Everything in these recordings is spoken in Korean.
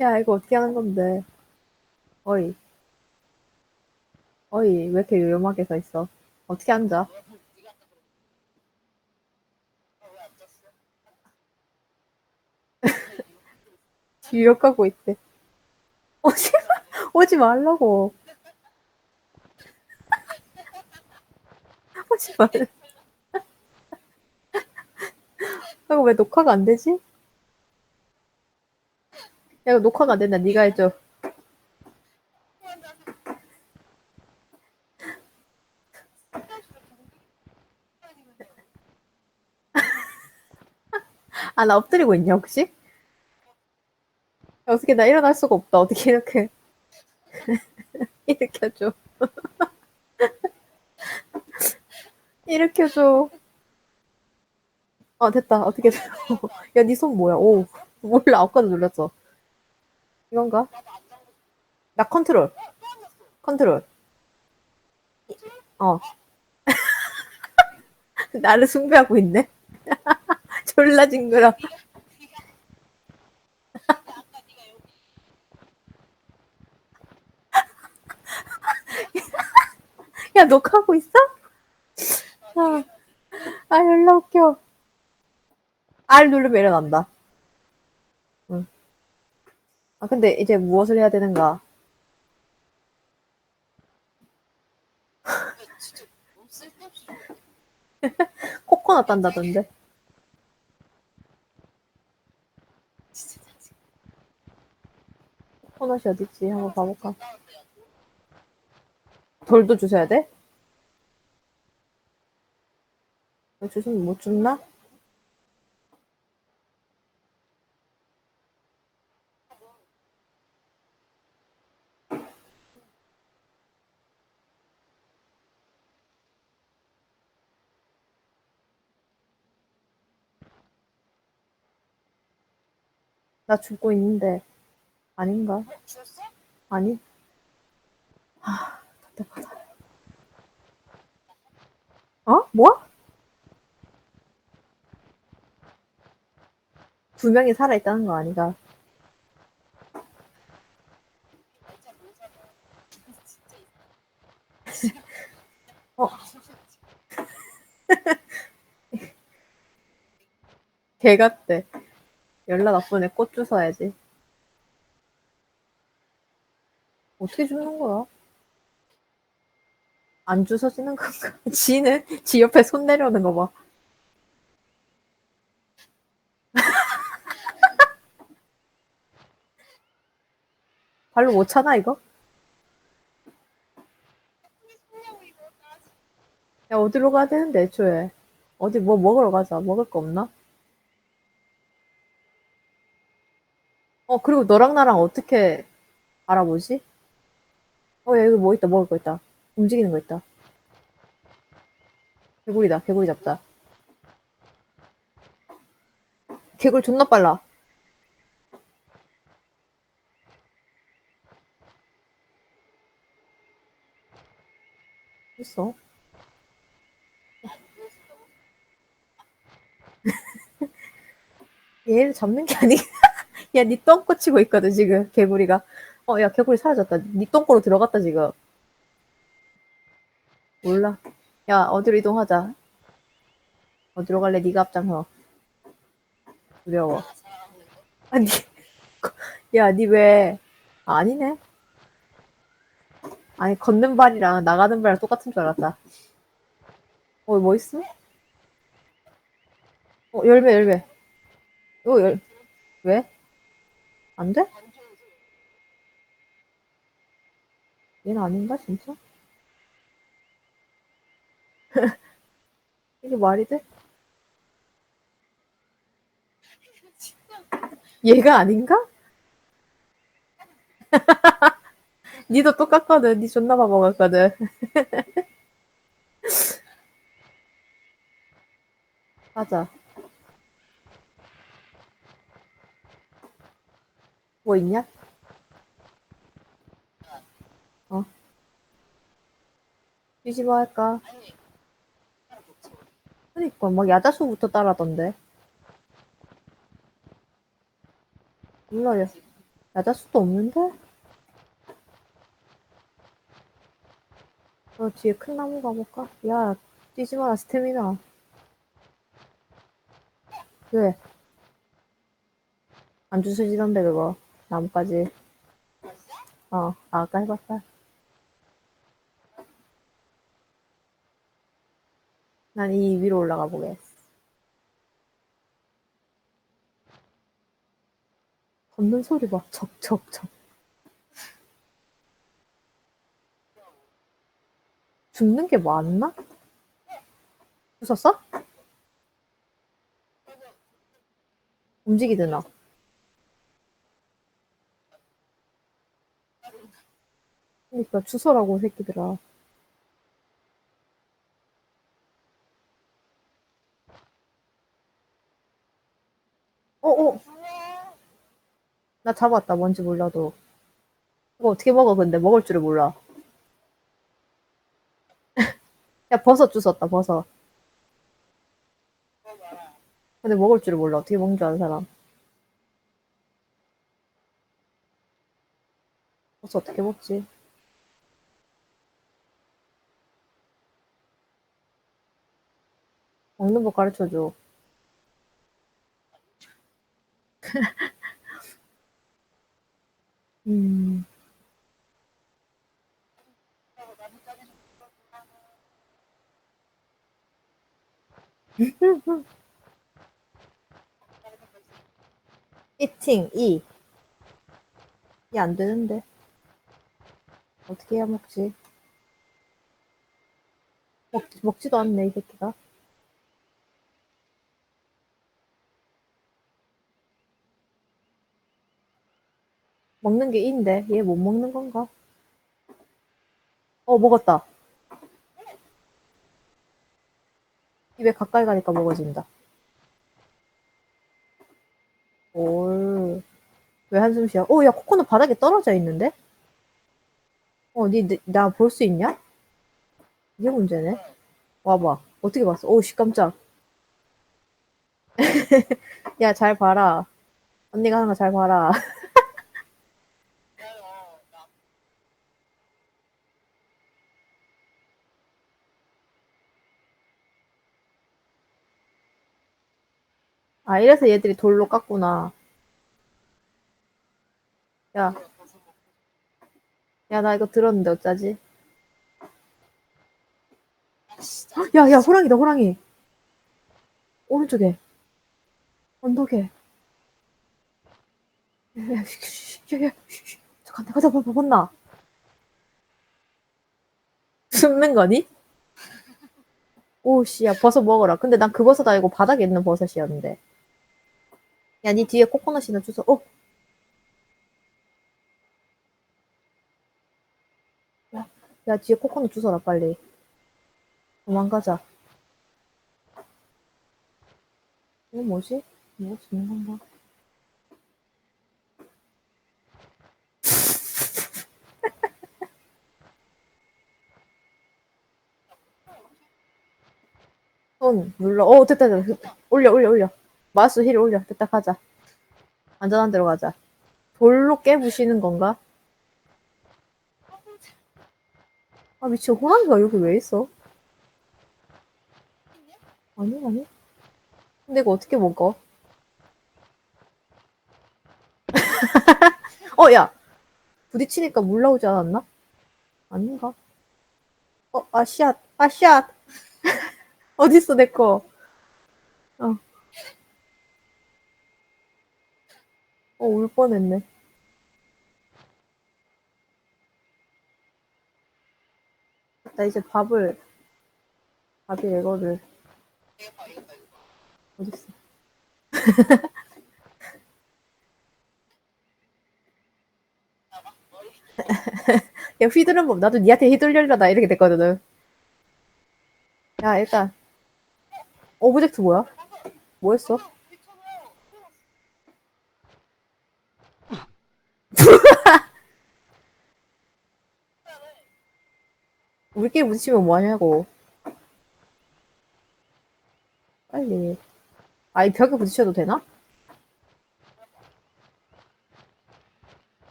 야, 이거 어떻게 하는 건데? 어이. 어이, 왜 이렇게 위험하게 서 있어? 어떻게 앉아? 뒤로 가고 있대. 오지, 마- 오지 말라고. 오지 말라. 이거 왜 녹화가 안 되지? 야, 이거 녹화가 안 된다. 네가 해줘. 아, 나 엎드리고 있냐, 혹시? 야, 어떻게 나 일어날 수가 없다. 어떻게 이렇게. 일으켜줘. 일으켜줘. 어, 됐다. 어떻게 돼? 야, 네 손 뭐야? 오, 몰라. 아까도 눌렀어. 이건가? 나 컨트롤. 컨트롤. 어. 나를 숭배하고 있네. 졸라 징그러. 야, 녹화하고 있어? 아, 아 연락 웃겨. R 누르면 일어난다. 응. 아, 근데 이제 무엇을 해야 되는가? 진짜 너무 쓸데없이 코코넛 딴다던데. 진짜 짜증. 코코넛이 어딨지? 한번 봐볼까? 나왔대요. 돌도 주셔야 돼? 주시면 못 줍나? 나 죽고 있는데 아닌가? 어? 죽었어? 아니? 아, 답답하다. 어? 뭐? 두 명이 살아있다는 거 있어. 어. 개 같대. 연락 나쁜 애꽃 주워야지. 어떻게 주는 거야? 안 주워지는 건가? 지는 지 옆에 손 내려오는 거 봐. 발로 못 차나 이거? 야 어디로 가야 되는데 애초에 어디 뭐 먹으러 가자 먹을 거 없나? 어 그리고 너랑 나랑 어떻게 알아보지? 어 야 여기 뭐 있다 먹을 거 있다. 움직이는 거 있다. 개구리다 개구리 잡자. 개구리 존나 빨라. 있어? 얘를 잡는 게 아니 야, 니 똥꼬 치고 있거든, 지금, 개구리가. 어, 야, 개구리 사라졌다. 니 똥꼬로 들어갔다, 지금. 몰라. 야, 어디로 이동하자. 어디로 갈래? 니가 앞장서. 두려워. 거. 아니, 야, 니 왜, 아, 아니네. 아니, 걷는 발이랑 나가는 발이랑 똑같은 줄 알았다. 어, 뭐 있어? 어, 열매, 열매. 이거 열, 왜? 안 돼? 얘는 아닌가, 진짜? 이게 말이 돼? 얘가 아닌가? 니도 똑같거든. 니 존나 바보 같거든. 가자. 뭐 있냐? 어? 뒤집어 할까? 그니까, 막 야자수부터 따라던데. 몰라, 야. 야자수도 없는데? 어, 뒤에 큰 나무 가볼까? 야, 뛰지 마라, 스태미나. 왜? 안 주워지던데, 그거. 나무까지. 어, 아, 아까 해봤다. 난 이 위로 올라가 보겠어. 걷는 소리 봐. 척척척. 죽는 게 맞나? 웃었어? 움직이드나? 그러니까 주소라고 새끼들아. 어어. 나 잡았다. 뭔지 몰라도. 이거 어떻게 먹어 근데? 먹을 줄을 몰라. 야 버섯 주웠다 버섯. 근데 먹을 줄을 몰라. 어떻게 먹는 줄 아는 사람. 버섯 어떻게 먹지 먹는 거 가르쳐줘 음 이팅 이. 이안 되는데. 어떻게 해야 먹지? 먹, 먹지도 않네, 이 새끼가. 먹는 게 인데, 얘 못 먹는 건가? 어, 먹었다. 입에 가까이 가니까 먹어진다. 올. 왜 한숨 쉬어? 어, 야, 코코넛 바닥에 떨어져 있는데? 어, 니, 나 볼 수 있냐? 이게 문제네. 와봐. 어떻게 봤어? 오우, 씨, 깜짝. 야, 잘 봐라. 언니가 하는 거 잘 봐라. 아, 이래서 얘들이 돌로 깎구나. 야, 야, 나 이거 들었는데 어쩌지? 헉, 야, 야, 호랑이다, 호랑이. 오른쪽에. 언덕에. 야, 야, 야, 야, 쉬, 쉬. 잠깐, 내가 잡아, 봤나? 숨는 거니? 오, 씨, 야, 버섯 먹어라. 근데 난 그 버섯 아니고 바닥에 있는 버섯이었는데. 야, 니 뒤에 코코넛이나 주워. 어? 야, 야, 뒤에 코코넛 주워라, 빨리. 도망가자. 이거 뭐지? 뭐 주는 건가? 손 눌러. 어, 됐다, 됐다. 올려, 올려, 올려. 마우스 힐 올려. 됐다, 가자. 안전한 데로 가자. 돌로 깨부시는 건가? 아, 미친, 호랑이가 여기 왜 있어? 아니, 아니. 근데 이거 어떻게 먹어? 어, 야! 부딪히니까 물 나오지 않았나? 아닌가? 어, 아, 씨앗, 아, 씨앗! 어딨어, 내 거? 어. 어, 울 뻔했네. 나 이제 밥을, 밥이 이거를, 어딨어? 야, 휘두른 법, 나도 니한테 휘둘려다 이렇게 됐거든. 야, 일단, 오브젝트 뭐야? 뭐 했어? 우리끼리 부딪히면 뭐하냐고. 빨리. 아, 이 벽에 부딪혀도 되나?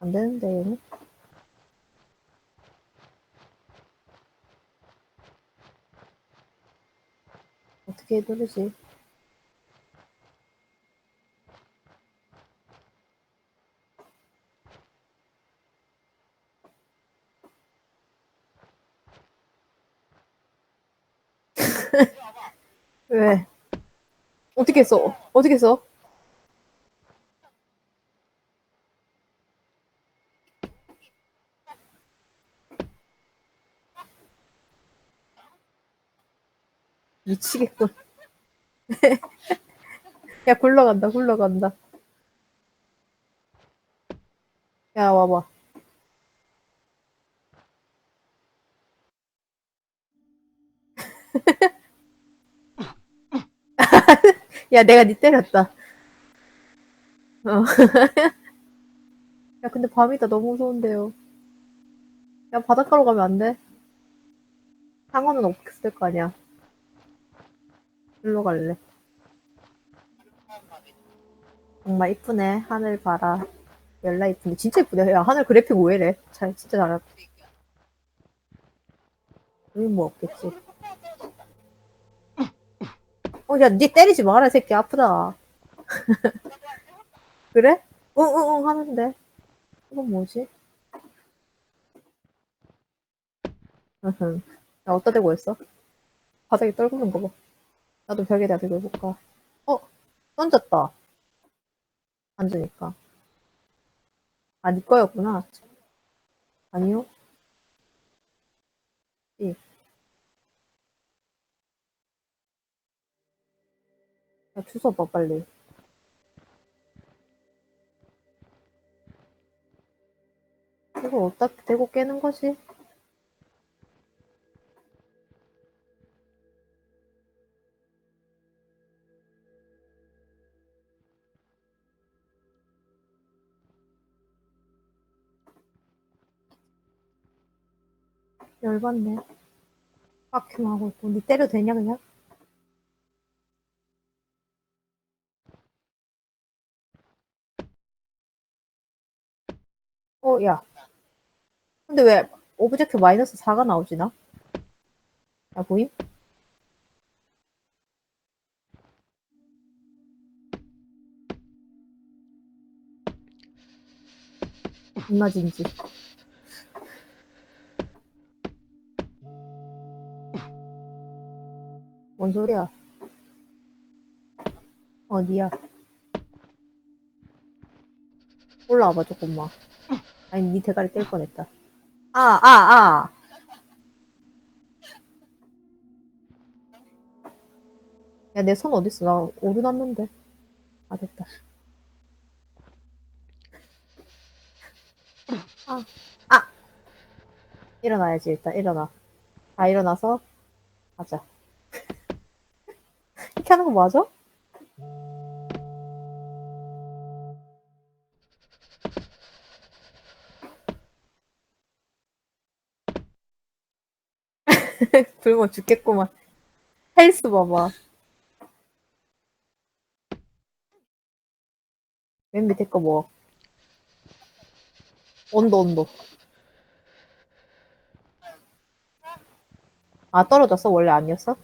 안 되는데, 얘는? 어떻게 해도르지 왜? 어떻게 했어? 어떻게 했어? 미치겠군. 야, 굴러간다, 굴러간다. 야, 와봐. 야, 내가 니 때렸다. 어. 야, 근데 밤이다. 너무 무서운데요. 야, 바닷가로 가면 안 돼? 상어는 없을 거 아니야. 일로 갈래. 정말 이쁘네. 하늘 봐라. 열라 이쁘네. 진짜 이쁘네. 야, 하늘 그래픽 왜래? 잘, 진짜 잘했다. 여기 뭐 없겠지. 어, 야, 니 때리지 마라, 이 새끼. 아프다. 그래? 응, 응, 응, 하는데. 이건 뭐지? 야, 어디다 대고 있어? 바닥에 떨구는 거 봐. 나도 벽에다 대고 해볼까? 어? 던졌다. 앉으니까. 아, 니 거였구나. 아니요? 예. 야, 주워 봐, 빨리. 이거 어디다 대고 깨는 거지? 열받네. 빡큐만 하고 있고. 니 때려도 되냐, 그냥? 어, 야. 근데 왜 오브젝트 마이너스 4가 나오지 나? 야, 보임? 존나 진지. 뭔 소리야? 어디야? 올라와봐, 조금만. 아니, 니 대가리 뗄 뻔했다. 아, 아, 아! 야, 내 손 어딨어? 나 오르났는데. 아, 됐다. 아, 아! 일어나야지, 일단, 일어나. 아, 일어나서, 가자. 이렇게 하는 거 맞아? 굶어 죽겠구만. 헬스 봐봐. 맨 밑에 거 뭐? 온도, 온도. 아, 떨어졌어? 원래 아니었어?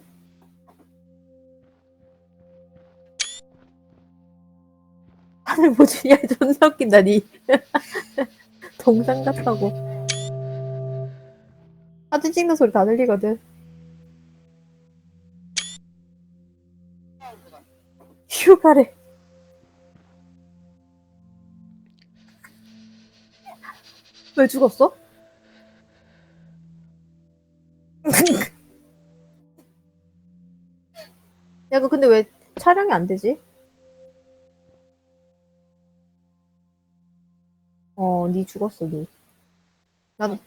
하늘 보지? 야, 존나 웃긴다, 니. 동상 같다고. 사진 찍는 소리 다 들리거든. 휴가래. 왜 죽었어? 야, 그 근데 왜 촬영이 안 되지? 어, 니 죽었어, 니. 나도,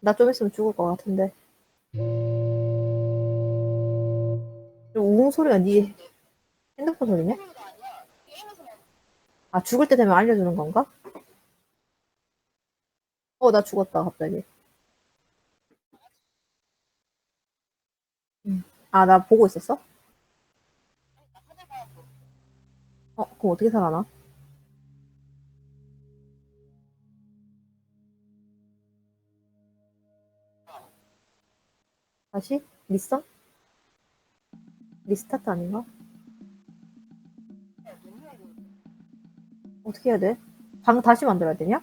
나 좀 있으면 죽을 것 같은데. 우웅 소리가 니 핸드폰 소리네? 아, 죽을 때 되면 알려주는 건가? 어, 나 죽었다, 갑자기. 음. 아, 나 보고 있었어? 어, 그럼 어떻게 살아나? 다시? 리선? 리스타트 아닌가? 어떻게 해야 돼? 방 다시 만들어야 되냐?